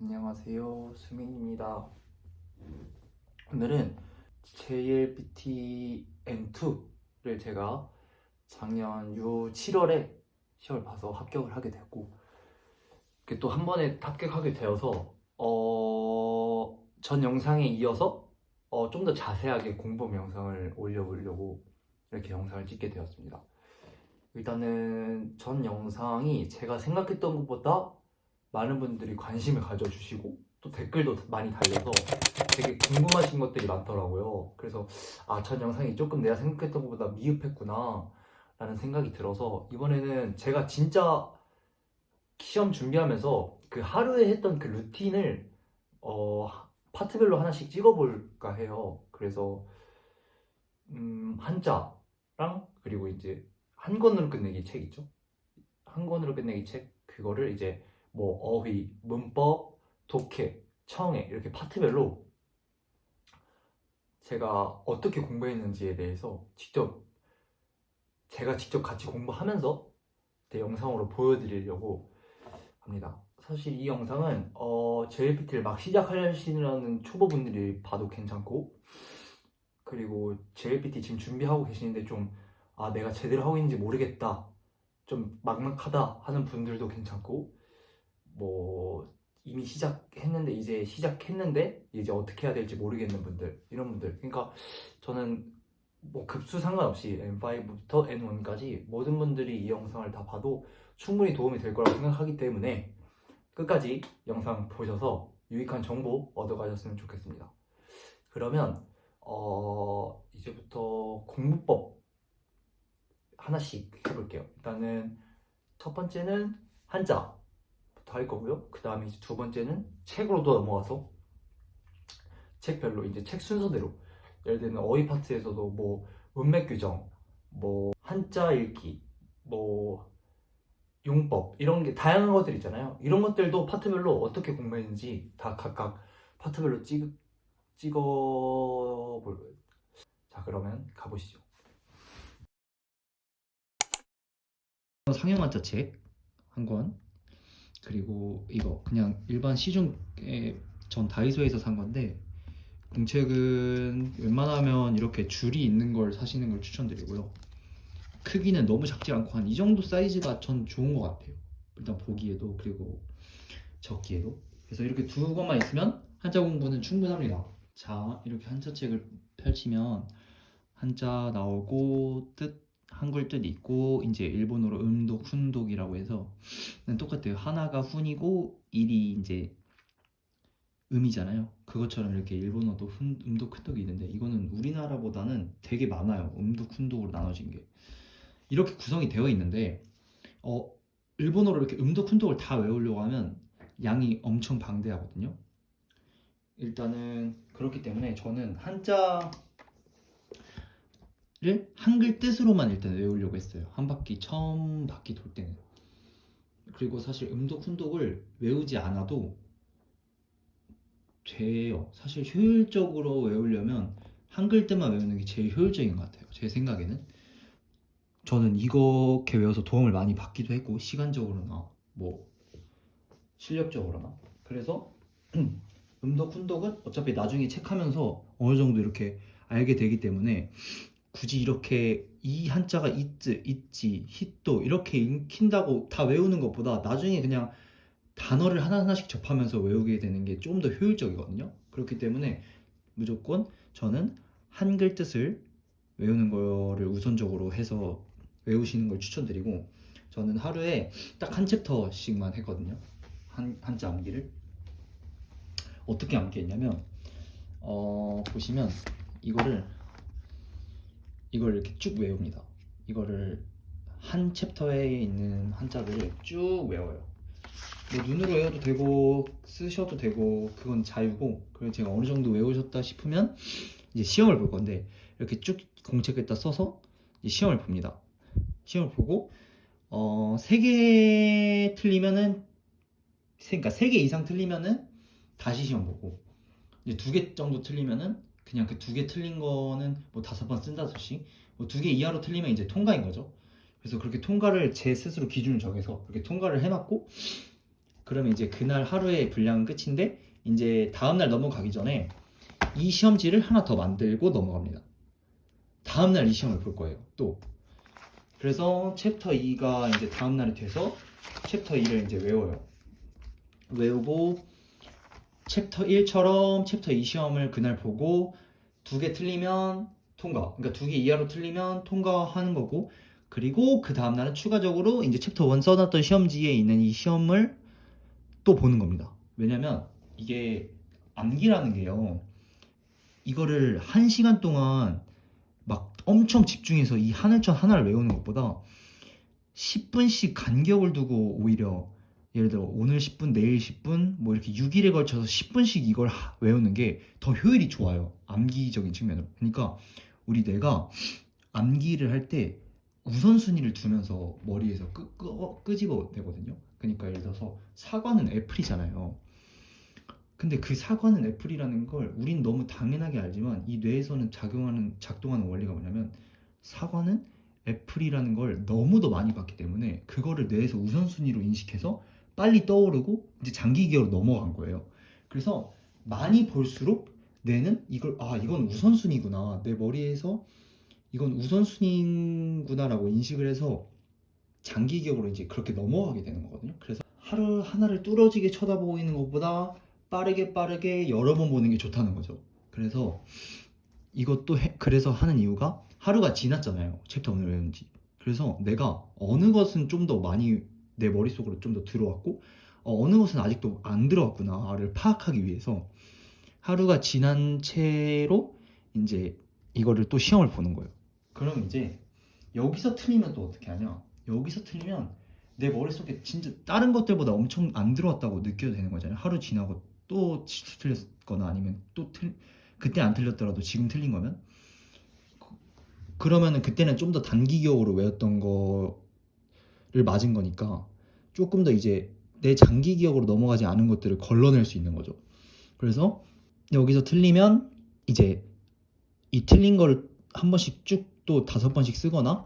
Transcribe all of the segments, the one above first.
안녕하세요. 수민입니다. 오늘은 JLPT N2를 제가 작년 요 7월에 시험을 봐서 합격을 하게 됐고 이렇게 또 한 번에 합격하게 되어서 어, 전 영상에 이어서 어, 좀 더 자세하게 공부 영상을 올려보려고 이렇게 영상을 찍게 되었습니다. 일단은 전 영상이 제가 생각했던 것보다 많은 분들이 관심을 가져주시고 또 댓글도 많이 달려서 되게 궁금하신 것들이 많더라고요. 그래서 아, 전 영상이 조금 내가 생각했던 것보다 미흡했구나 라는 생각이 들어서 이번에는 제가 진짜 시험 준비하면서 그 하루에 했던 그 루틴을 어, 파트별로 하나씩 찍어볼까 해요. 그래서 음, 한자랑 그리고 이제 한 권으로 끝내기 책 있죠? 한 권으로 끝내기 책 그거를 이제 뭐 어휘, 문법, 독해, 청해 이렇게 파트별로 제가 어떻게 공부했는지에 대해서 직접 제가 직접 같이 공부하면서 내 영상으로 보여드리려고 합니다. 사실 이 영상은 어, JLPT를 막 시작하시는 초보분들이 봐도 괜찮고 그리고 JLPT 지금 준비하고 계시는데 좀 아, 내가 제대로 하고 있는지 모르겠다. 좀 막막하다 하는 분들도 괜찮고 뭐 이미 시작했는데 이제 시작했는데 이제 어떻게 해야 될지 모르겠는 분들 이런 분들 그러니까 저는 뭐 급수 상관없이 N5부터 N1까지 모든 분들이 이 영상을 다 봐도 충분히 도움이 될 거라고 생각하기 때문에 끝까지 영상 보셔서 유익한 정보 얻어가셨으면 좋겠습니다. 그러면 어 이제부터 공부법 하나씩 해볼게요. 일단은 첫 번째는 한자 할 거고요. 그 다음에 이제 두 번째는 책으로 또 넘어가서 책별로 이제 책 순서대로 예를 들면 어휘 파트에서도 뭐 문맥 규정, 뭐 한자 읽기, 뭐 용법 이런 게 다양한 것들 있잖아요. 이런 것들도 파트별로 어떻게 공부했는지 다 각각 파트별로 찍 찍어 볼. 자 그러면 가보시죠. 상형 한자 책 한 권. 그리고 이거 그냥 일반 시중에 전 다이소에서 산 건데 공책은 웬만하면 이렇게 줄이 있는 걸 사시는 걸 추천드리고요. 크기는 너무 작지 않고 한 이 정도 사이즈가 전 좋은 것 같아요. 일단 보기에도 그리고 적기에도. 그래서 이렇게 두 권만 있으면 한자 공부는 충분합니다. 자, 이렇게 한자 책을 펼치면 한자 나오고 뜻 한글 뜻 있고 이제 일본어로 음독, 훈독이라고 해서 똑같아요. 하나가 훈이고 일이 이제 음이잖아요. 그것처럼 이렇게 일본어도 훈, 음독, 훈독이 있는데 이거는 우리나라보다는 되게 많아요. 음독, 훈독으로 나눠진 게 이렇게 구성이 되어 있는데 어 일본어로 이렇게 음독, 훈독을 다 외우려고 하면 양이 엄청 방대하거든요. 일단은 그렇기 때문에 저는 한자 를 한글 뜻으로만 일단 외우려고 했어요. 한 바퀴 처음 바퀴 돌 때는. 그리고 사실 음독 훈독을 외우지 않아도 돼요. 사실 효율적으로 외우려면 한글 뜻만 외우는 게 제일 효율적인 것 같아요. 제 생각에는. 저는 이렇게 외워서 도움을 많이 받기도 했고 시간적으로나 뭐 실력적으로나 그래서 음독 훈독은 어차피 나중에 책하면서 어느 정도 이렇게 알게 되기 때문에 굳이 이렇게 이 한자가 있지, 있지, 히또 이렇게 익힌다고 다 외우는 것보다 나중에 그냥 단어를 하나하나씩 접하면서 외우게 되는 게 좀 더 효율적이거든요. 그렇기 때문에 무조건 저는 한글 뜻을 외우는 거를 우선적으로 해서 외우시는 걸 추천드리고 저는 하루에 딱 한 챕터씩만 했거든요. 한 한자 암기를 어떻게 암기했냐면 어 보시면 이거를 이걸 이렇게 쭉 외웁니다. 이거를 한 챕터에 있는 한자들을 쭉 외워요. 뭐 눈으로 외워도 되고 쓰셔도 되고 그건 자유고 그리고 제가 어느 정도 외우셨다 싶으면 이제 시험을 볼 건데 이렇게 쭉 공책에다 써서 이제 시험을 봅니다. 시험을 보고 어, 3개 틀리면은 세- 그러니까 3개 이상 틀리면은 다시 시험 보고 이제 두개 정도 틀리면은 그냥 그 두 개 틀린 거는 뭐 다섯 번 쓴다듯이 뭐 두 개 이하로 틀리면 이제 통과인 거죠. 그래서 그렇게 통과를 제 스스로 기준을 정해서 그렇게 통과를 해놨고 그러면 이제 그날 하루의 분량은 끝인데 이제 다음날 넘어가기 전에 이 시험지를 하나 더 만들고 넘어갑니다. 다음날 이 시험을 볼 거예요. 또 그래서 챕터 2가 이제 다음날이 돼서 챕터 2를 이제 외워요. 외우고 챕터 1처럼 챕터 2 시험을 그날 보고 두 개 틀리면 통과. 그러니까 두 개 이하로 틀리면 통과하는 거고 그리고 그 다음 날은 추가적으로 이제 챕터 1 써놨던 시험지에 있는 이 시험을 또 보는 겁니다. 왜냐면 이게 암기라는 게요. 이거를 한 시간 동안 막 엄청 집중해서 이 하늘천 하나를 외우는 것보다 10분씩 간격을 두고 오히려 예를 들어 오늘 10분, 내일 10분, 뭐 이렇게 6일에 걸쳐서 10분씩 이걸 하- 외우는 게 더 효율이 좋아요. 암기적인 측면으로. 그러니까 우리 뇌가 암기를 할 때 우선순위를 두면서 머리에서 끄, 끄, 끄집어 내거든요. 그러니까 예를 들어서 사과는 애플이잖아요. 근데 그 사과는 애플이라는 걸 우린 너무 당연하게 알지만 이 뇌에서는 작용하는 작동하는 원리가 뭐냐면 사과는 애플이라는 걸 너무도 많이 봤기 때문에 그거를 뇌에서 우선순위로 인식해서 빨리 떠오르고 이제 장기 기억으로 넘어간 거예요. 그래서 많이 볼수록 뇌는 이걸 아 이건 우선순위구나 내 머리에서 이건 우선순위구나라고 인식을 해서 장기 기억으로 이제 그렇게 넘어가게 되는 거거든요. 그래서 하루 하나를 뚫어지게 쳐다보고 있는 것보다 빠르게 빠르게 여러 번 보는 게 좋다는 거죠. 그래서 이것도 해- 그래서 하는 이유가 하루가 지났잖아요. 챕터 오늘 외운 지. 그래서 내가 어느 것은 좀 더 많이 내 머릿속으로 좀 더 들어왔고 어, 어느 것은 아직도 안 들어왔구나를 파악하기 위해서 하루가 지난 채로 이제 이거를 또 시험을 보는 거예요. 그럼 이제 여기서 틀리면 또 어떻게 하냐? 여기서 틀리면 내 머릿속에 진짜 다른 것들보다 엄청 안 들어왔다고 느껴도 되는 거잖아요. 하루 지나고 또 치- 틀렸거나 아니면 또 틀, 그때 안 틀렸더라도 지금 틀린 거면 그- 그러면은 그때는 좀 더 단기 기억으로 외웠던 거 를 맞은 거니까 조금 더 이제 내 장기 기억으로 넘어가지 않은 것들을 걸러낼 수 있는 거죠. 그래서 여기서 틀리면 이제 이 틀린 거를 한 번씩 쭉 또 다섯 번씩 쓰거나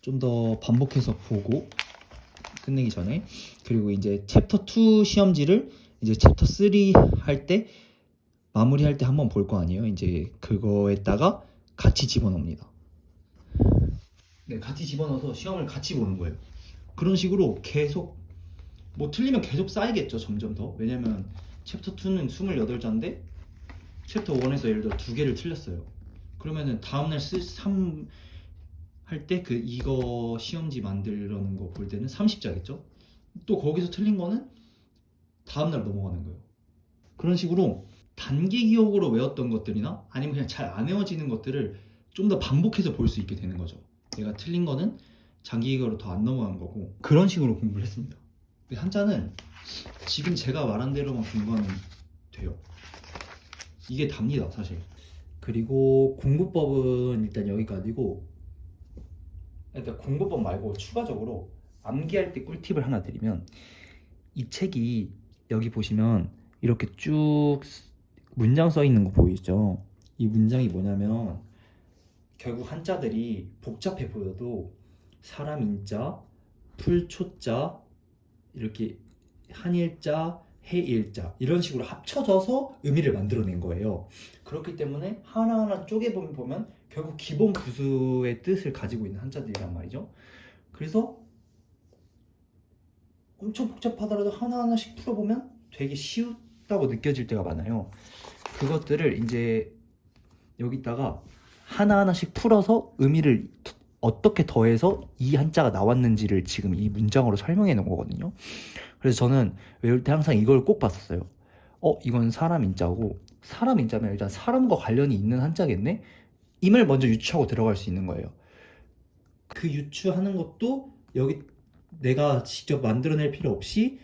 좀 더 반복해서 보고 끝내기 전에 그리고 이제 챕터 2 시험지를 이제 챕터 3 할 때 마무리할 때 한번 볼 거 아니에요. 이제 그거에다가 같이 집어넣습니다. 네, 같이 집어넣어서 시험을 같이 보는 거예요. 그런 식으로 계속 뭐 틀리면 계속 쌓이겠죠, 점점 더. 왜냐면 챕터 2는 28자인데 챕터 1에서 예를 들어 두 개를 틀렸어요. 그러면은 다음날 쓰3 할 때 그 이거 시험지 만들려는 거 볼 때는 30자겠죠? 또 거기서 틀린 거는 다음날 넘어가는 거예요. 그런 식으로 단기 기억으로 외웠던 것들이나 아니면 그냥 잘 안 외워지는 것들을 좀 더 반복해서 볼 수 있게 되는 거죠. 내가 틀린 거는 장기 기억으로 더 안 넘어간 거고 그런 식으로 공부를 했습니다. 한자는 지금 제가 말한 대로만 공부하면 돼요. 이게 답니다, 사실. 그리고 공부법은 일단 여기까지고 일단 공부법 말고 추가적으로 암기할 때 꿀팁을 하나 드리면 이 책이 여기 보시면 이렇게 쭉 문장 써 있는 거 보이죠? 이 문장이 뭐냐면 결국 한자들이 복잡해 보여도 사람 인자, 풀 초자, 이렇게 한일자, 해일자 이런 식으로 합쳐져서 의미를 만들어낸 거예요. 그렇기 때문에 하나하나 쪼개보면 보면 결국 기본 부수의 뜻을 가지고 있는 한자들이란 말이죠. 그래서 엄청 복잡하더라도 하나하나씩 풀어보면 되게 쉬웠다고 느껴질 때가 많아요. 그것들을 이제 여기다가 하나하나씩 풀어서 의미를 어떻게 더해서 이 한자가 나왔는지를 지금 이 문장으로 설명해 놓은 거거든요. 그래서 저는 외울 때 항상 이걸 꼭 봤었어요. 어, 이건 사람 인자고 사람 인자면 일단 사람과 관련이 있는 한자겠네? 임을 먼저 유추하고 들어갈 수 있는 거예요. 그 유추하는 것도 여기 내가 직접 만들어낼 필요 없이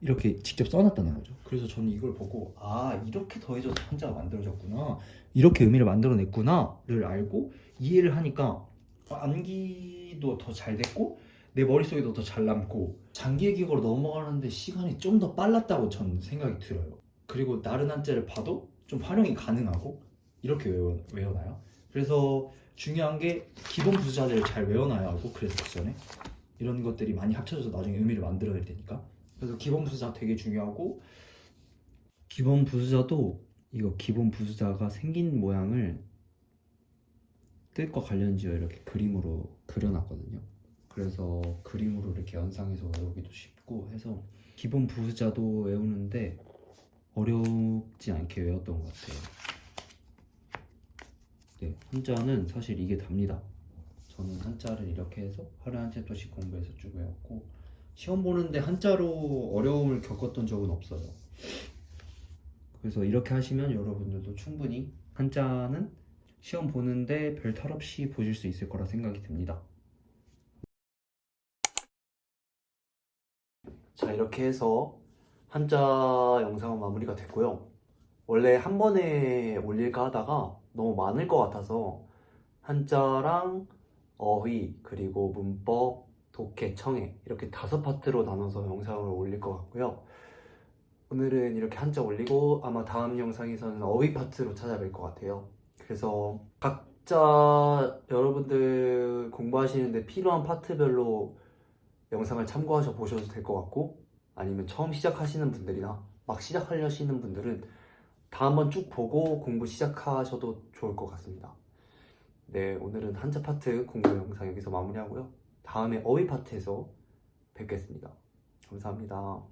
이렇게 직접 써놨다는 거죠. 그래서 저는 이걸 보고 아 이렇게 더해져서 한자가 만들어졌구나 이렇게 의미를 만들어냈구나를 알고 이해를 하니까 암기도 더 잘 됐고 내 머릿속에도 더 잘 남고 장기의 기억으로 넘어가는데 시간이 좀 더 빨랐다고 저는 생각이 들어요. 그리고 다른 한자를 봐도 좀 활용이 가능하고 이렇게 외워, 외워놔요. 그래서 중요한 게 기본 부사들을 잘 외워놔야 하고 그래서 그 전에 이런 것들이 많이 합쳐져서 나중에 의미를 만들어낼 테니까 그래서 기본 부수자 되게 중요하고 기본 부수자도 이거 기본 부수자가 생긴 모양을 뜻과 관련지어 이렇게 그림으로 그려놨거든요. 그래서 그림으로 이렇게 연상해서 외우기도 쉽고 해서 기본 부수자도 외우는데 어렵지 않게 외웠던 것 같아요. 네, 한자는 사실 이게 답니다. 저는 한자를 이렇게 해서 하루에 한 챕터씩 공부해서 쭉 외웠고 시험 보는데 한자로 어려움을 겪었던 적은 없어요. 그래서 이렇게 하시면 여러분들도 충분히 한자는 시험 보는데 별 탈 없이 보실 수 있을 거라 생각이 듭니다. 자, 이렇게 해서 한자 영상은 마무리가 됐고요. 원래 한 번에 올릴까 하다가 너무 많을 것 같아서 한자랑 어휘, 그리고 문법, 독해, 청해 이렇게 다섯 파트로 나눠서 영상을 올릴 것 같고요. 오늘은 이렇게 한자 올리고 아마 다음 영상에서는 어휘 파트로 찾아뵐 것 같아요. 그래서 각자 여러분들 공부하시는데 필요한 파트별로 영상을 참고하셔 보셔도 될 것 같고 아니면 처음 시작하시는 분들이나 막 시작하려시는 분들은 다 한번 쭉 보고 공부 시작하셔도 좋을 것 같습니다. 네, 오늘은 한자 파트 공부 영상 여기서 마무리하고요. 다음에 어휘 파트에서 뵙겠습니다. 감사합니다.